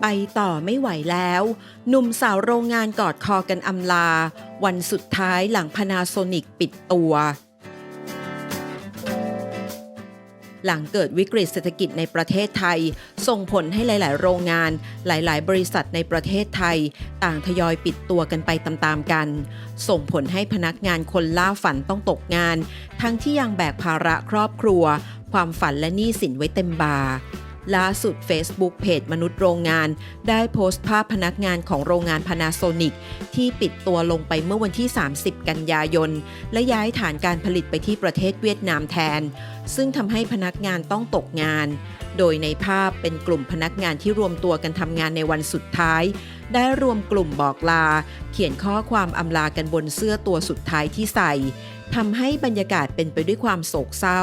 ไปต่อไม่ไหวแล้ว หนุ่มสาวโรงงานกอดคอกันอำลา วันสุดท้ายหลังพนาโซนิกปิดตัว หลังเกิดวิกฤตเศรษฐกิจในประเทศไทย ส่งผลให้หลาย ๆ โรงงาน หลาย ๆ บริษัทในประเทศไทย ต่างทยอยปิดตัวกันไปตาม ๆ กัน ส่งผลให้พนักงานคนล่าฝันต้องตกงาน ทั้งที่ยังแบกภาระครอบครัว ความฝันและหนี้สินไว้เต็มบา ล่าสุด Facebook เพจมนุษย์โรงงาน ได้โพสต์ภาพพนักงานของโรงงาน Panasonic ที่ปิดตัวลงไปเมื่อวันที่ 30 กันยายน และย้ายฐานการผลิตไปที่ประเทศเวียดนามแทน ซึ่งทำให้พนักงานต้องตกงาน โดยในภาพเป็นกลุ่มพนักงานที่รวมตัวกันทำงานในวันสุดท้าย ได้รวมกลุ่มบอกลา เขียนข้อความอำลากันบนเสื้อตัวสุดท้ายที่ใส่ทำให้บรรยากาศเป็นไปด้วยความโศกเศร้า